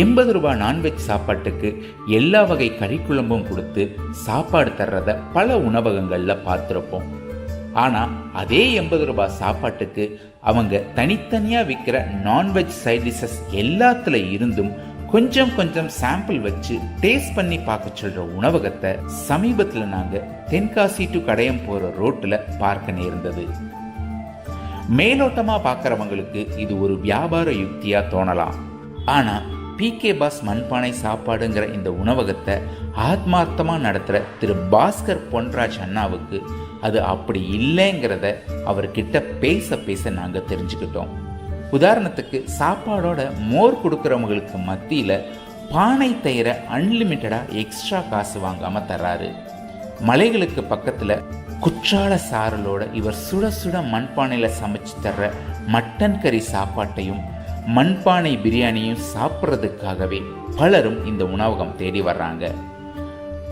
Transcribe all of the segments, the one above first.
எண்பது ரூபாய் நான்வெஜ் சாப்பாட்டுக்கு எல்லா வகை கறிக்குழம்பும் கொடுத்து சாப்பாடு தர்றத பல உணவகங்களில் பார்த்துருப்போம். ஆனால் அதே எண்பது ரூபாய் சாப்பாட்டுக்கு அவங்க தனித்தனியாக விற்கிற நான்வெஜ் சைட் டிஷஸ் எல்லாத்துல இருந்தும் கொஞ்சம் கொஞ்சம் சாம்பிள் வச்சு டேஸ்ட் பண்ணி பார்க்க சொல்கிற உணவகத்தை சமீபத்தில் நாங்கள் தென்காசி டு கடையம் போகிற ரோட்டில் பார்க்க நேர்ந்தது. மேலோட்டமாக பார்க்குறவங்களுக்கு இது ஒரு வியாபார யுக்தியாக தோணலாம். ஆனால் பிகே பாஸ் மண்பானை சாப்பாடுங்கிற இந்த உணவகத்தை ஆத்மார்த்தமாக நடத்துகிற திரு பாஸ்கர் பொன்ராஜ் அண்ணாவுக்கு அது அப்படி இல்லைங்கிறத அவர்கிட்ட பேச பேச நாங்கள் தெரிஞ்சுக்கிட்டோம். உதாரணத்துக்கு சாப்பாடோட மோர் கொடுக்குறவங்களுக்கு மத்தியில் பானை தயிர அன்லிமிட்டடாக எக்ஸ்ட்ரா காசு வாங்காமல் தர்றாரு. மலைகளுக்கு பக்கத்தில் குற்றால சாரலோட இவர் சுட சுட மண்பானையில் சமைச்சு தர்ற மட்டன் கறி சாப்பாட்டையும் மண்பானை பிரியாணியும் சாப்பிட்றதுக்காகவே பலரும் இந்த உணவகம் தேடி வர்றாங்க.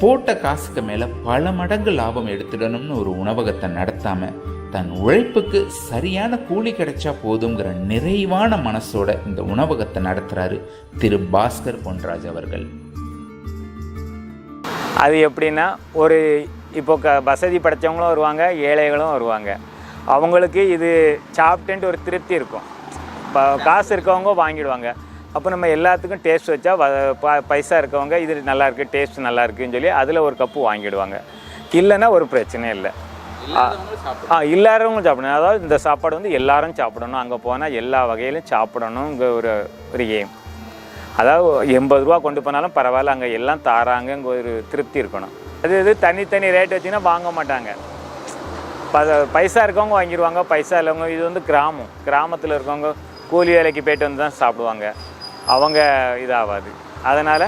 போட்ட காசுக்கு மேலே பல மடங்கு லாபம் எடுத்துடணும்னு ஒரு உணவகத்தை நடத்தாமல் தன் உழைப்புக்கு சரியான கூலி கிடைச்சா போதுங்கிற நிறைவான மனசோட இந்த உணவகத்தை நடத்துகிறாரு திரு பாஸ்கர் பொன்ராஜ் அவர்கள். அது எப்படின்னா ஒரு இப்போ க வசதி படைச்சவங்களும் வருவாங்க ஏழைகளும் வருவாங்க. அவங்களுக்கு இது சாப்பிட்டேன்ட்டு ஒரு திருப்தி இருக்கும். இப்போ காசு இருக்கவங்க வாங்கிடுவாங்க. அப்போ நம்ம எல்லாத்துக்கும் டேஸ்ட் வச்சா வ ப- பைசா இருக்கவங்க இது நல்லாயிருக்கு டேஸ்ட் நல்லா இருக்குன்னு சொல்லி அதில் ஒரு கப்பு வாங்கிடுவாங்க. இல்லைன்னா ஒரு பிரச்சனையும் இல்லை. ஆ எல்லாரும் சாப்பிடணும். அதாவது இந்த சாப்பாடு வந்து எல்லாரும் சாப்பிடணும். அங்கே போனால் எல்லா வகையிலும் சாப்பிடணுங்க ஒரு ஒரு எய்ம் அதாவது எண்பது ரூபா கொண்டு போனாலும் பரவாயில்ல அங்கே எல்லாம் தாராங்கங்க ஒரு திருப்தி இருக்கணும். அது இது தனித்தனி ரேட் வச்சிங்கன்னா வாங்க மாட்டாங்க. பைசா இருக்கவங்க வாங்கிடுவாங்க பைசா இல்லவங்க இது வந்து கிராமம். கிராமத்தில் இருக்கவங்க கூலி வேலைக்கு போயிட்டு வந்து தான் சாப்பிடுவாங்க. அவங்க இதாகாது அதனால்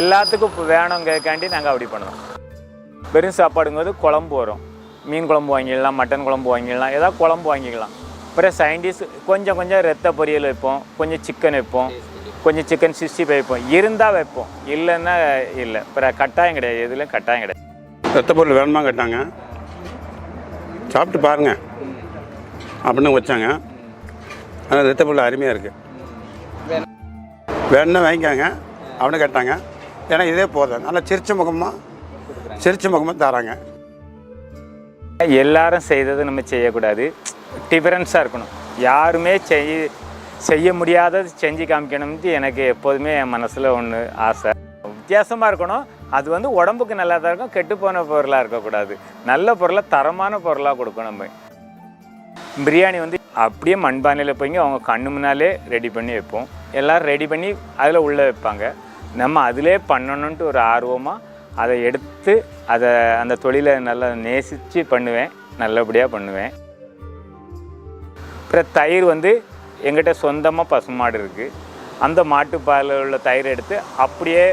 எல்லாத்துக்கும் இப்போ வேணுங்கிறதுக்காண்டி நாங்கள் அப்படி பண்ணுவோம் வெறும் சாப்பாடுங்கிறது குழம்பு வரும். மீன் குழம்பு வாங்கிடலாம் மட்டன் குழம்பு வாங்கிடலாம் ஏதாவது குழம்பு வாங்கிக்கலாம். அப்புறம் சைன்டிஸ் கொஞ்சம் கொஞ்சம் ரத்த பொரியல் வைப்போம் கொஞ்சம் சிக்கன் வைப்போம் கொஞ்சம் சிக்கன் சிக்ஸ்டி ஃபைவ் வைப்போம். இருந்தால் வைப்போம். இல்லைன்னா இல்லை. அப்புறம் கட்டாயம் கிடையாது. எதுலையும் கட்டாயம் கிடையாது. ரத்த பொருள் வேணுமா கேட்டாங்க. சாப்பிட்டு பாருங்க. அப்படின்னு வச்சாங்க. ஆனால் ரத்த அருமையாக இருக்குது வேணும்னா வாங்கிக்காங்க. அவனை கேட்டாங்க. ஏன்னா இதே போதும். நல்லா சிரிச்ச முகமாக சிரிச்ச முகமாக தராங்க. எல்லாரும் செய்தது நம்ம செய்யக்கூடாது. டிஃபரன்ஸாக இருக்கணும். யாருமே செய் செய்ய முடியாதது செஞ்சு காமிக்கணும்னு எனக்கு எப்போதுமே என் மனசில் ஒன்று ஆசை. வித்தியாசமாக இருக்கணும். அது வந்து உடம்புக்கு நல்லா தான் இருக்கும் கெட்டுப்போன பொருளாக இருக்கக்கூடாது. நல்ல பொருளை தரமான பொருளாக கொடுக்கணும் நம்ம. பிரியாணி வந்து அப்படியே மண்பானையில் போய்ங்க அவங்க கண்ணு முன்னாலே ரெடி பண்ணி வைப்போம். எல்லோரும் ரெடி பண்ணி அதில் உள்ளே வைப்பாங்க. நம்ம அதிலே பண்ணணுன்ட்டு ஒரு ஆர்வமாக அதை எடுத்து அதை அந்த தொழிலை நல்லா நேசித்து பண்ணுவேன். நல்லபடியாக பண்ணுவேன். அப்புறம் தயிர் வந்து எங்கிட்ட சொந்தமாக பசுமாடு இருக்குது அந்த மாட்டுப்பாலில் உள்ள தயிர் எடுத்து அப்படியே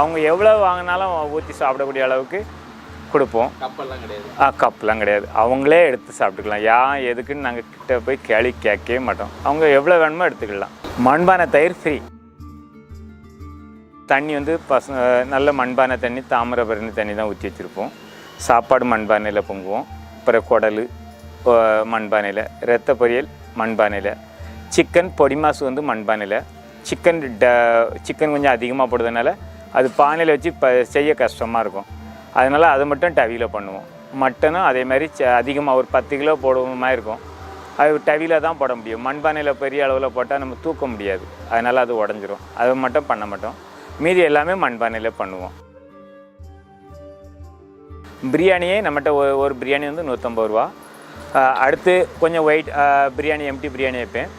அவங்க எவ்வளோ வாங்கினாலும் ஊற்றி சாப்பிடக்கூடிய அளவுக்கு கொடுப்போம். கப்பல்லாம் கிடையாது. ஆ கப்லாம் கிடையாது. அவங்களே எடுத்து சாப்பிட்டுக்கலாம். ஏன் எதுக்குன்னு நாங்கள் கிட்ட போய் கேள்வி கேட்கவே மாட்டோம். அவங்க எவ்வளோ வேணுமோ எடுத்துக்கலாம். மண்பானை தயிர் ஃப்ரீ தண்ணி வந்து பச நல்ல மண்பானை தண்ணி தாமிரபரணி தண்ணி தான் ஊற்றி வச்சுருப்போம். சாப்பாடு மண்பானையில் பொங்குவோம். அப்புறம் குடல் மண்பானையில் ரத்த பொரியல் மண்பானையில். சிக்கன் பொடி மாசு வந்து மண்பானையில். சிக்கன் ட சிக்கன் கொஞ்சம் அதிகமாக போடுறதுனால அது பானையில் வச்சு ப செய்ய கஷ்டமாக இருக்கும். அதனால் அதை மட்டும் டவியில் பண்ணுவோம். மட்டனும் அதே மாதிரி அதிகமாக ஒரு பத்து கிலோ போடுவோமா மாதிரி இருக்கும். அது டவியில் தான் போட முடியும். மண்பானையில் பெரிய அளவில் போட்டால் நம்ம தூக்க முடியாது. அதனால் அது உடஞ்சிரும். அதை மட்டும் பண்ண மாட்டோம். மீதி எல்லாமே மண்பானையில் பண்ணுவோம். பிரியாணியே நம்மகிட்ட ஒரு ஒரு பிரியாணி வந்து நூற்றம்பது ரூபா. அடுத்து கொஞ்சம் ஒயிட் பிரியாணி எம்டி பிரியாணி வைப்பேன்.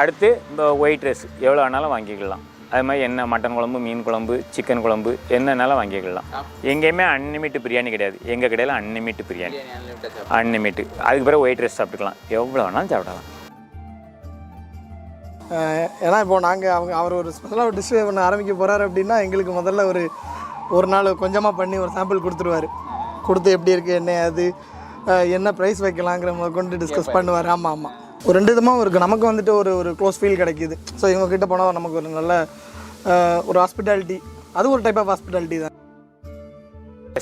அடுத்து இந்த ஒயிட் ரைஸ் எவ்வளோ வேணாலும் வாங்கிக்கலாம். அது மாதிரி என்ன மட்டன் குழம்பு மீன் குழம்பு சிக்கன் குழம்பு என்னன்னாலும் வாங்கிக்கலாம் எங்கேயுமே அன்லிமிட் பிரியாணி கிடையாது. எங்கள் கடையில் அன்லிமிட் பிரியாணி. அன்லிமிட் அதுக்கு பிறகு ஒயிட் ரைஸ் சாப்பிட்டுக்கலாம். எவ்வளோ வேணாலும் சாப்பிடலாம். ஏன்னா இப்போ நாங்கள் அவங்க அவர் ஒரு ஸ்பெஷலாக ஒரு டிஷ் ஒன்று ஆரம்பிக்க போகிறாரு அப்படின்னா எங்களுக்கு முதல்ல ஒரு ஒரு நாள் கொஞ்சமாக பண்ணி ஒரு சாம்பிள் கொடுத்துருவாரு. கொடுத்து எப்படி இருக்குது என்ன அது என்ன ப்ரைஸ் வைக்கலாங்கிற முத கொண்டு டிஸ்கஸ் பண்ணுவார். ஆமாம் ஆமாம் ஒரு ரெண்டு விதமாகவும் இருக்குது நமக்கு வந்துட்டு ஒரு ஒரு க்ளோஸ் ஃபீல் கிடைக்கிது. ஸோ இவங்க கிட்ட போனால் நமக்கு ஒரு நல்ல ஒரு ஹாஸ்பிட்டாலிட்டி அது ஒரு டைப் ஆஃப் ஹாஸ்பிட்டாலிட்டி தான்.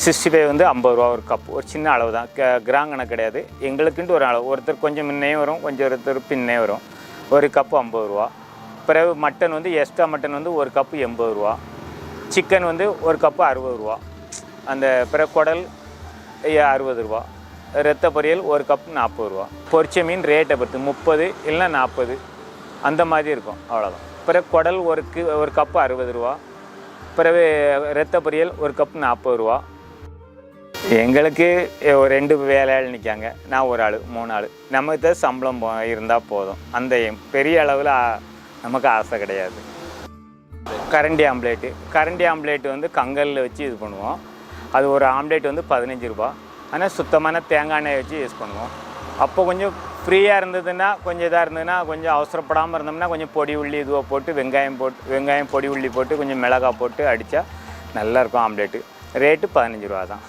சிக்ஸ்டி ஃபைவ் வந்து ஐம்பது ரூபா ஒரு கப் ஒரு சின்ன அளவு தான். க கிராங்கணக்கு கிடையாது. எங்களுக்குன்ட்டு ஒரு அளவு. ஒருத்தர் கொஞ்சம் முன்னே வரும் கொஞ்சம் ஒருத்தர் பின்னே வரும். ஒரு கப்பு ஐம்பது ரூபா. பிறகு மட்டன் வந்து எக்ஸ்ட்ரா மட்டன் வந்து ஒரு கப்பு எண்பது ரூபா. சிக்கன் வந்து ஒரு கப்பு அறுபது ரூபா. அந்த பிற குடல் அறுபது ரூபா. ரத்த பொரியல் ஒரு கப் நாற்பது ரூபா. பொரிச்ச மீன் ரேட்டை பொறுத்து முப்பது இல்லைன்னா நாற்பது. அந்த மாதிரி இருக்கும். அவ்வளோதான் பிறகு குடல் ஒரு கி ஒரு கப்பு அறுபது ரூபா. பிறகு ரத்த பொரியல் ஒரு கப் நாற்பது ரூபா. எங்களுக்கு ஒரு ரெண்டு வேலையாள் நிற்காங்க நான் ஒரு ஆள் மூணு ஆள். நமக்கு சம்பளம் இருந்தால் போதும். அந்த எம்- பெரிய அளவில் நமக்கு ஆசை கிடையாது. கரண்டி ஆம்லேட்டு. கரண்டி ஆம்லேட்டு வந்து கங்கலில் வச்சு இது பண்ணுவோம். அது ஒரு ஆம்லேட் வந்து பதினஞ்சு ரூபா. ஆனால் சுத்தமான தேங்காய் எண்ணெய் வச்சு யூஸ் பண்ணுவோம். அப்போ கொஞ்சம் ஃப்ரீயாக இருந்ததுன்னா கொஞ்சம் இதாக இருந்ததுன்னா கொஞ்சம் அவசரப்படாமல் இருந்தோம்னா கொஞ்சம் பொடி உள்ளி இதுவாக போட்டு வெங்காயம் போட்டு வெங்காயம் பொடி உள்ளி போட்டு கொஞ்சம் மிளகாய் போட்டு அடித்தா நல்லாயிருக்கும் ஆம்லேட்டு. ரேட்டு பதினஞ்சு ரூபா தான்.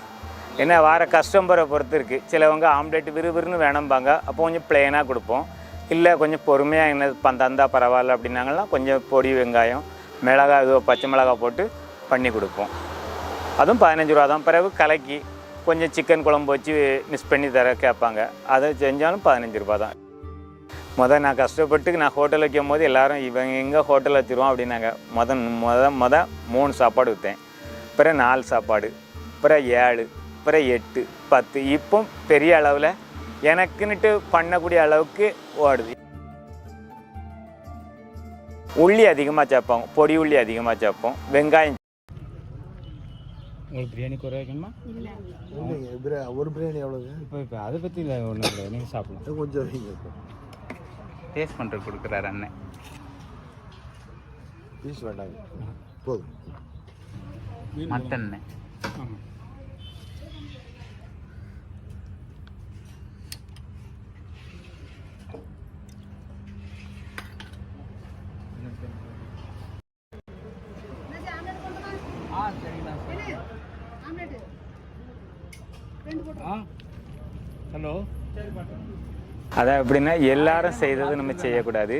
ஏன்னா வார கஸ்டமரை பொறுத்து இருக்குது சிலவங்க ஆம்லேட் விறுவிறுன்னு வேணும்பாங்க. அப்போ கொஞ்சம் பிளெயினாக கொடுப்போம். இல்லை கொஞ்சம் பொறுமையாக என்ன ப- தந்தா பரவாயில்ல அப்படின்னாங்கன்னா கொஞ்சம் பொடி வெங்காயம் மிளகாய் இது பச்சை மிளகாய் போட்டு பண்ணி கொடுப்போம். அதுவும் பதினஞ்சு ரூபா தான். பிறகு கலக்கி கொஞ்சம் சிக்கன் குழம்பு வச்சு மிஸ் பண்ணி தர கேட்பாங்க. அதை செஞ்சாலும் பதினஞ்சு ரூபா தான். முத நான் கஷ்டப்பட்டு நான் ஹோட்டல் வைக்கும் போது எல்லோரும் இவங்க எங்கே ஹோட்டல் வச்சுருவோம் அப்படின்னாங்க. மொதல் முத முத மூணு சாப்பாடு விற்றேன் பிறகு நாலு சாப்பாடு பிறகு ஏழு பிறகு எட்டு பத்து. இப்போ பெரிய அளவில் எனக்குன்னுட்டு பண்ணக்கூடிய அளவுக்கு ஓடுது. உள்ளி அதிகமாக சேர்ப்போம் பொடி உள்ளி அதிகமாக சேர்ப்போம் வெங்காயம் உங்களுக்கு பிரியாணி குறை வைக்கணுமா? பிரியா- ஒரு பிரியாணி எவ்வளோங்க இப்போ இப்போ அதை பற்றி இல்லை ஒன்றும் இல்லை நீங்கள் சாப்பிடலாம். கொஞ்சம் வைங்க. டேஸ்ட் பண்ணுற கொடுக்குறாரு அண்ணன். பீஸ் வேண்டாங்க. போதும். மட்டன் ஆ ஹலோ. அதான் எப்படின்னா எல்லாரும் செய்தது நம்ம செய்யக்கூடாது.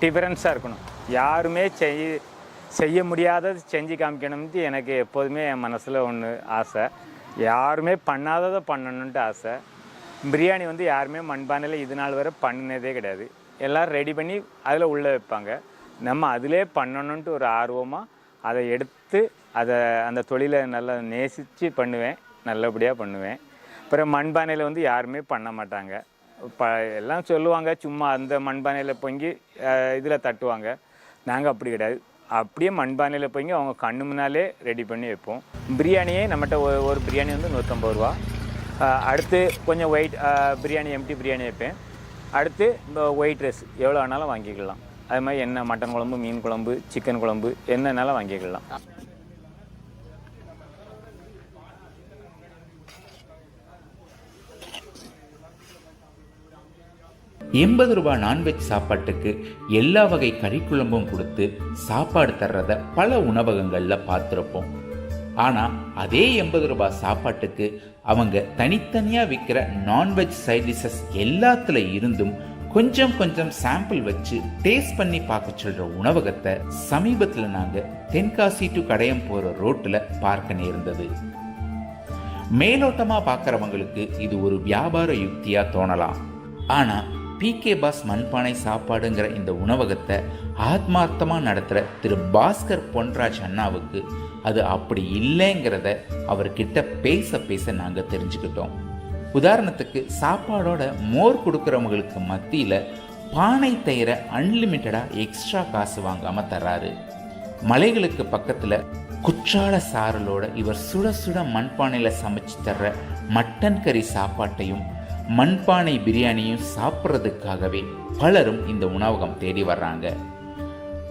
டிஃபரன்ஸாக இருக்கணும். யாருமே செய் செய்ய முடியாதது செஞ்சு காமிக்கணும்னு எனக்கு எப்போதுமே என் மனசில் ஒன்று ஆசை. யாருமே பண்ணாததை பண்ணணுன்ட்டு ஆசை. பிரியாணி வந்து யாருமே மண்பானையில் இது நாள் வரை பண்ணினதே கிடையாது. எல்லோரும் ரெடி பண்ணி அதில் உள்ளே வைப்பாங்க. நம்ம அதிலே பண்ணணுன்ட்டு ஒரு ஆர்வமாக அதை எடுத்து அதை அந்த தொழிலை நல்லா நேசித்து பண்ணுவேன். நல்லபடியாக பண்ணுவேன். அப்புறம் மண்பானையில் வந்து யாருமே பண்ண மாட்டாங்க. ப எல்லாம் சொல்லுவாங்க சும்மா அந்த மண்பானையில் பொங்கி இதில் தட்டுவாங்க. நாங்கள் அப்படி கிடையாது. அப்படியே மண்பானையில் பொங்கி அவங்க கண்ணு முன்னாலே ரெடி பண்ணி வைப்போம். பிரியாணியே நம்மகிட்ட ஒரு ஒரு பிரியாணி வந்து நூற்றம்பது ரூபா. அடுத்து கொஞ்சம் ஒயிட் பிரியாணி எம்டி பிரியாணி வைப்பேன். அடுத்து இந்த ஒயிட் ரைஸ் எவ்வளோ வேணாலும் வாங்கிக்கலாம். அது மாதிரி என்ன மட்டன் குழம்பு மீன் குழம்பு சிக்கன் குழம்பு என்னன்னாலும் வாங்கிக்கலாம். எண்பது ரூபாய் நான்வெஜ் சாப்பாட்டுக்கு எல்லா வகை கறிக்குழம்பும் கொடுத்து சாப்பாடு தர்றத பல உணவகங்களில் பார்த்துருப்போம். ஆனால் அதே எண்பது ரூபாய் சாப்பாட்டுக்கு அவங்க தனித்தனியாக விற்கிற நான்வெஜ் சைட் டிஷஸ் எல்லாத்துல இருந்தும் கொஞ்சம் கொஞ்சம் சாம்பிள் வச்சு டேஸ்ட் பண்ணி பார்க்க சொல்கிற உணவகத்தை சமீபத்தில் நாங்கள் தென்காசி டு கடையம் போகிற ரோட்டில் பார்க்க நேர்ந்தது. மேலோட்டமாக பார்க்குறவங்களுக்கு இது ஒரு வியாபார யுக்தியாக தோணலாம். ஆனால் பிகே பாஸ் மண்பானை சாப்பாடுங்கிற இந்த உணவகத்தை ஆத்மார்த்தமாக நடத்துகிற திரு பாஸ்கர் பொன்ராஜ் அண்ணாவுக்கு அது அப்படி இல்லைங்கிறத அவர்கிட்ட பேச பேச நாங்கள் தெரிஞ்சுக்கிட்டோம். உதாரணத்துக்கு சாப்பாடோட மோர் கொடுக்குறவங்களுக்கு மத்தியில் பானை தயிர அன்லிமிட்டடாக எக்ஸ்ட்ரா காசு வாங்காமல் தர்றாரு. மலைகளுக்கு பக்கத்தில் குற்றால சாரலோட இவர் சுட சுட மண்பானையில் சமைச்சு தர்ற மட்டன் கறி சாப்பாட்டையும் மண்பானை பிரியாணியும் சாப்பிட்றதுக்காகவே பலரும் இந்த உணவகம் தேடி வர்றாங்க.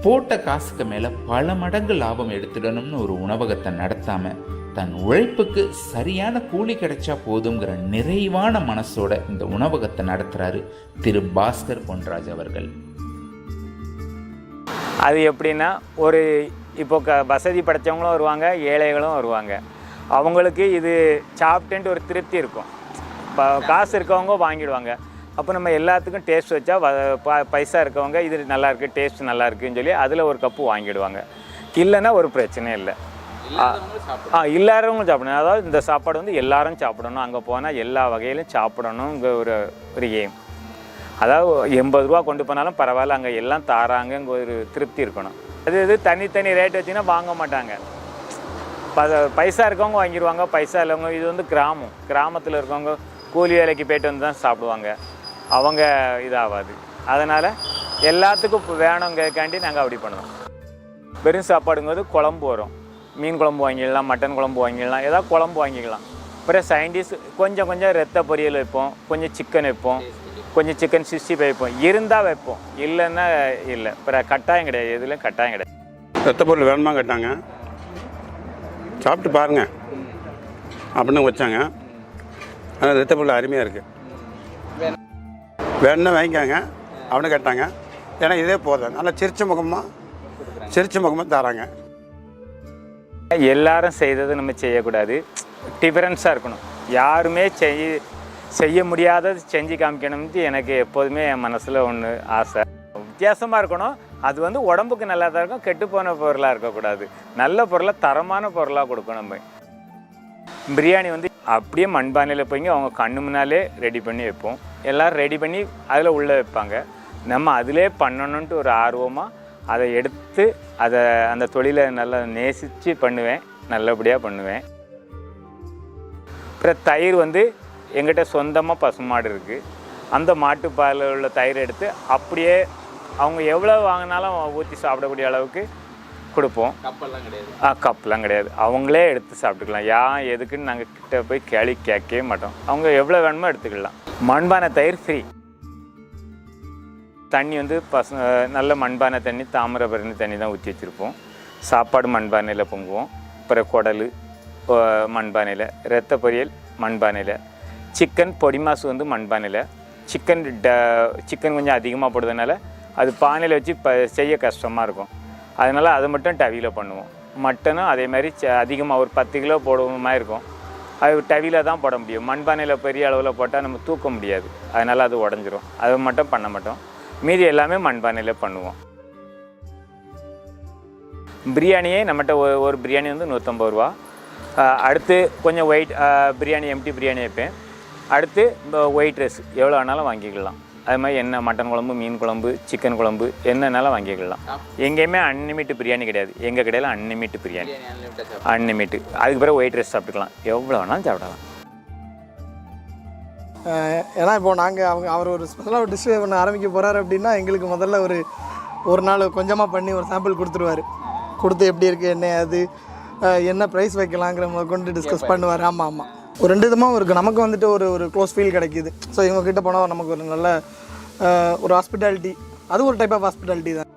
போட்ட காசுக்கு மேலே பல மடங்கு லாபம் எடுத்துடணும்னு ஒரு உணவகத்தை நடத்தாமல் தன் உழைப்புக்கு சரியான கூலி கிடைச்சா போதுங்கிற நிறைவான மனசோட இந்த உணவகத்தை நடத்துகிறாரு திரு பாஸ்கர் பொன்ராஜ் அவர்கள். அது எப்படின்னா ஒரு இப்போ க வசதி படைத்தவங்களும் வருவாங்க ஏழைகளும் வருவாங்க. அவங்களுக்கு இது சாப்பிட்டேன்ட்டு ஒரு திருப்தி இருக்கும். இப்போ காசு இருக்கவங்க வாங்கிடுவாங்க. அப்போ நம்ம எல்லாத்துக்கும் டேஸ்ட் வச்சா வ ப- பைசா இருக்கவங்க இது நல்லா இருக்கு டேஸ்ட் நல்லா இருக்குன்னு சொல்லி அதில் ஒரு கப்பு வாங்கிடுவாங்க. இல்லைன்னா ஒரு பிரச்சனையும் இல்லை. ஆ எல்லாரும் சாப்பிடணும். அதாவது இந்த சாப்பாடு வந்து எல்லாரும் சாப்பிடணும். அங்கே போனால் எல்லா வகையிலும் சாப்பிடணுங்கிற ஒரு ஒரு எய்ம் அதாவது எண்பது ரூபா கொண்டு போனாலும் பரவாயில்ல அங்கே எல்லாம் தாராங்கங்க ஒரு திருப்தி இருக்கணும். அது இது தனித்தனி ரேட் வச்சிங்கன்னா வாங்க மாட்டாங்க. பைசா இருக்கவங்க வாங்கிடுவாங்க பைசா இல்லவங்க இது வந்து கிராமம். கிராமத்தில் இருக்கவங்க கூலி வேலைக்கு போயிட்டு வந்து தான் சாப்பிடுவாங்க. அவங்க இதாகாது அதனால் எல்லாத்துக்கும் இப்போ வேணுங்கிறதுக்காண்டி நாங்கள் அப்படி பண்ணுவோம். வெறும் சாப்பாடுங்கிறது குழம்பு வரும். மீன் குழம்பு வாங்கிடலாம் மட்டன் குழம்பு வாங்கிடலாம் ஏதாவது குழம்பு வாங்கிக்கலாம். அப்புறம் சைன்டிஸ் கொஞ்சம் கொஞ்சம் ரத்த பொரியல் வைப்போம் கொஞ்சம் சிக்கன் வைப்போம் கொஞ்சம் சிக்கன் சிக்ஸ்டி ஃபைவ் வைப்போம். இருந்தால் வைப்போம். இல்லைன்னா இல்லை. அப்புறம் கட்டாயம் கிடையாது. எதுலையும் கட்டாயம் கிடையாது. ரத்த பொருள் வேணுமா கேட்டாங்க. சாப்பிட்டு பாருங்க. அப்படின்னு வச்சாங்க. ஆனால் ரத்த அருமையாக இருக்குது வேணும்னா வாங்கிக்காங்க. அவனு கேட்டாங்க. ஏன்னா இதே போதும். நல்லா சிரிச்ச முகமாக சிரிச்ச முகமாக தராங்க. எல்லாரும் செய்ததை நம்ம செய்யக்கூடாது. டிஃபரன்ஸாக இருக்கணும். யாருமே செய் செய்ய முடியாதது செஞ்சு காமிக்கணும்னு எனக்கு எப்போதுமே என் மனசில் ஒன்று ஆசை. வித்தியாசமாக இருக்கணும். அது வந்து உடம்புக்கு நல்லா தான் இருக்கும் கெட்டு போன பொருளாக இருக்கக்கூடாது. நல்ல பொருளை தரமான பொருளாக கொடுக்கணும் நம்ம. பிரியாணி வந்து அப்படியே மண்பானையில் போய் அவங்க கண்ணு முன்னாலே ரெடி பண்ணி வைப்போம். எல்லோரும் ரெடி பண்ணி அதில் உள்ளே வைப்பாங்க. நம்ம அதிலே பண்ணணுன்ட்டு ஒரு ஆர்வமாக அதை எடுத்து அதை அந்த தொழிலை நல்லா நேசித்து பண்ணுவேன். நல்லபடியாக பண்ணுவேன். அப்புறம் தயிர் வந்து எங்கிட்ட சொந்தமாக பசுமாடு இருக்குது அந்த மாட்டுப்பாலில் உள்ள தயிர் எடுத்து அப்படியே அவங்க எவ்வளோ வாங்கினாலும் ஊற்றி சாப்பிடக்கூடிய அளவுக்கு கொடுப்போம். ஆ கப்லாம் கிடையாது. அவங்களே எடுத்து சாப்பிட்டுக்கலாம். ஏன் எதுக்குன்னு நாங்கள் கிட்ட போய் கேள்வி கேட்கவே மாட்டோம். அவங்க எவ்வளோ வேணுமோ எடுத்துக்கலாம். மண்பானை தயிர் ஃப்ரீ தண்ணி வந்து பச நல்ல மண்பானை தண்ணி தாமிரபரணி தண்ணி தான் ஊற்றி வச்சுருப்போம். சாப்பாடு மண்பானையில் பொங்குவோம். அப்புறம் குடல் மண்பானையில் ரத்த பொரியல் மண்பானையில். சிக்கன் பொடி மாசு வந்து மண்பானையில். சிக்கன் ட சிக்கன் கொஞ்சம் அதிகமாக போடுறதுனால அது பானையில் வச்சு ப செய்ய கஷ்டமாக இருக்கும். அதனால் அதை மட்டும் டவியில் பண்ணுவோம். மட்டனும் அதே மாதிரி அதிகமாக ஒரு பத்து கிலோ போடுவோமா இருக்கும். அது டவியில் தான் போட முடியும். மண்பானையில் பெரிய அளவில் போட்டால் நம்ம தூக்க முடியாது. அதனால் அது உடஞ்சிரும். அதை மட்டும் பண்ண மாட்டோம். மீதி எல்லாமே மண்பானையில் பண்ணுவோம். பிரியாணியே நம்மகிட்ட ஒரு ஒரு பிரியாணி வந்து நூற்றம்பது ரூபா. அடுத்து கொஞ்சம் ஒயிட் பிரியாணி எம்டி பிரியாணி வைப்பேன். அடுத்து இந்த ஒயிட் ரைஸ் எவ்வளோ வேணாலும் வாங்கிக்கலாம். அது மாதிரி என்ன மட்டன் குழம்பு மீன் குழம்பு சிக்கன் குழம்பு என்னன்னாலும் வாங்கிக்கலாம் எங்கேயுமே அன்லிமிட் பிரியாணி கிடையாது. எங்கள் கடையில் அன்லிமிட் பிரியாணி. அன்லிமிட் அதுக்கு பிறகு ஒயிட் ரைஸ் சாப்பிட்டுக்கலாம். எவ்வளோ வேணாலும் சாப்பிடலாம். ஏன்னா இப்போ நாங்கள் அவங்க அவர் ஒரு ஸ்பெஷலாக ஒரு டிஷ் ஒன்று ஆரம்பிக்க போகிறாரு அப்படின்னா எங்களுக்கு முதல்ல ஒரு ஒரு நாள் கொஞ்சமாக பண்ணி ஒரு சாம்பிள் கொடுத்துருவாரு. கொடுத்து எப்படி இருக்குது என்ன அது என்ன ப்ரைஸ் வைக்கலாங்கிற முத கொண்டு டிஸ்கஸ் பண்ணுவார். ஆமாம் ஆமாம் ஒரு ரெண்டு விதமாகவும் இருக்குது நமக்கு வந்துட்டு ஒரு ஒரு க்ளோஸ் ஃபீல் கிடைக்கிது. ஸோ இவங்கக்கிட்ட போனால் நமக்கு ஒரு நல்ல ஒரு ஹாஸ்பிட்டாலிட்டி அது ஒரு டைப் ஆஃப் ஹாஸ்பிட்டாலிட்டி தான்.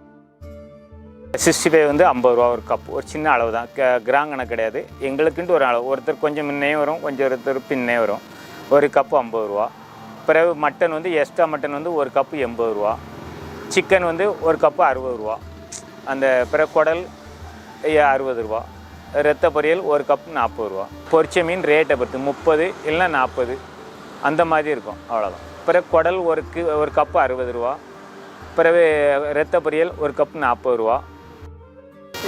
சிக்ஸ்டி ஃபைவ் வந்து ஐம்பது ரூபா ஒரு கப் ஒரு சின்ன அளவு தான். க கிடையாது. எங்களுக்குன்ட்டு ஒரு அளவு. ஒருத்தர் கொஞ்சம் முன்னே வரும் கொஞ்சம் ஒருத்தர் பின்னே வரும். ஒரு கப்பு ஐம்பது ரூபா. பிறகு மட்டன் வந்து எக்ஸ்ட்ரா மட்டன் வந்து ஒரு கப்பு எண்பது ரூபா. சிக்கன் வந்து ஒரு கப்பு அறுபது ரூபா. அந்த பிற குடல் அறுபது ரூபா. ரத்த பொரியல் ஒரு கப் நாற்பது ரூபா. பொரிச்ச மீன் ரேட்டை பொறுத்து முப்பது இல்லை நாற்பது. அந்த மாதிரி இருக்கும். அவ்வளோதான் பிறகு குடல் ஒரு கி ஒரு கப்பு அறுபது ரூபா. பிறகு ரத்த பொரியல் ஒரு கப் நாற்பது ரூபா.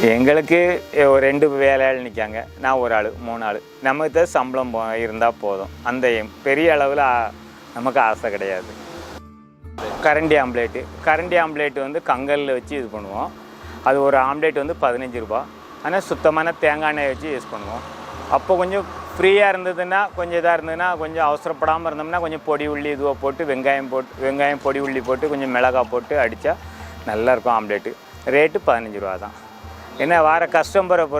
எங்களுக்கு ரெண்டு வேலையாள் நிற்காங்க. நான் ஒரு ஆள் மூணு ஆள். நமக்கு தான் சம்பளம் போ இருந்தால் போதும். அந்த பெரிய அளவில் நமக்கு ஆசை கிடையாது. கரண்டி ஆம்லேட்டு. கரண்டி ஆம்லேட்டு வந்து கங்கலில் வச்சு இது பண்ணுவோம். அது ஒரு ஆம்லேட் வந்து பதினஞ்சு ரூபா. ஆனால் சுத்தமான தேங்காய் எண்ணெய் வச்சு யூஸ் பண்ணுவோம். அப்போ கொஞ்சம் ஃப்ரீயாக இருந்ததுன்னா கொஞ்சம் இதாக இருந்ததுன்னா கொஞ்சம் அவசரப்படாமல் இருந்தோம்னா கொஞ்சம் பொடி உள்ளி இதுவாக போட்டு வெங்காயம் போட்டு வெங்காயம் பொடி உள்ளி போட்டு கொஞ்சம் மிளகாய் போட்டு அடித்தா நல்லாயிருக்கும் ஆம்லேட்டு ரேட்டு பதினஞ்சு ரூபா தான் ஏன்னா வார கஸ்டமரை பொறுத்த